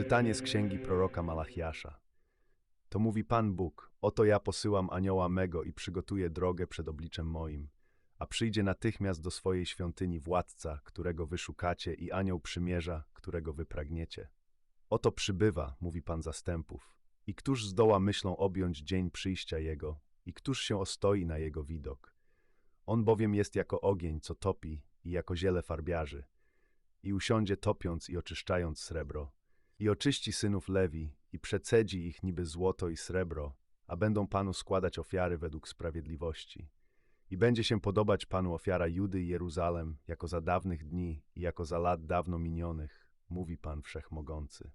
Czytanie z księgi proroka Malachiasza. To mówi Pan Bóg: Oto ja posyłam anioła mego i przygotuję drogę przed obliczem moim. A przyjdzie natychmiast do swojej świątyni władca, którego wyszukacie, i anioł przymierza, którego wy pragniecie. Oto przybywa, mówi Pan zastępów. I któż zdoła myślą objąć dzień przyjścia Jego? I któż się ostoi na Jego widok? On bowiem jest jako ogień, co topi, i jako ziele farbiarzy. I usiądzie topiąc i oczyszczając srebro. I oczyści synów Lewi, i przecedzi ich niby złoto i srebro, a będą Panu składać ofiary według sprawiedliwości. I będzie się podobać Panu ofiara Judy i Jeruzalem, jako za dawnych dni i jako za lat dawno minionych, mówi Pan Wszechmogący.